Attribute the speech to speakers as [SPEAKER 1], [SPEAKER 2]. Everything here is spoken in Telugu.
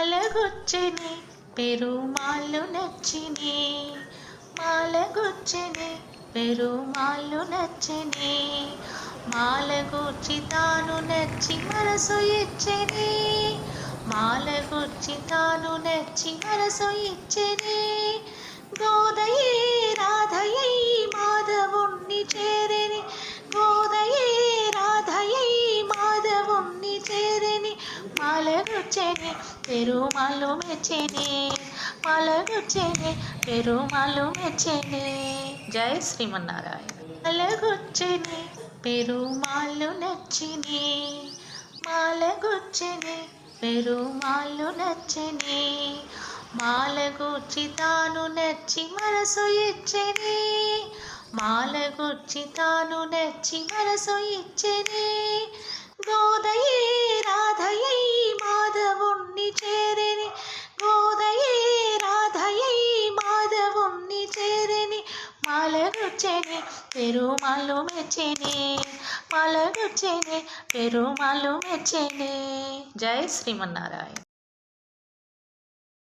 [SPEAKER 1] మాలగొచ్చని పెరుమాళ్ళు నచ్చిని. మాలగొచ్చని పెరుమాళ్ళు నచ్చని. మాలగూర్చి తాను నచ్చి మనసు ఇచ్చని. మాలగూర్చి తాను నచ్చి మనసు ఇచ్చని. మలగుచ్చేనే పెరుమాళ్ళు మెచ్చేనే మలగుచ్చేనే పెరుమాళ్ళు మెచ్చేనే. జయ శ్రీమన్నారాయణ. మలగుచ్చేనే పెరుమాళ్ళు నచ్చిని మాలగుచ్చని పెరుమాళ్ళు నచ్చని. మాలగుచ్చి తాను నచ్చి మనసు ఇచ్చని మాలగుచ్చి తాను నచ్చి మనసు ఇచ్చని. గోదయే చేరిని. గోదయే రాధయై మాధవుణ్ణి చేరిని. మాలగుచ్చని పెరుమాళ్ళు మెచ్చని. మాలగుచ్చని పెరుమాళ్ళు మెచ్చని. జై శ్రీమన్నారాయణ.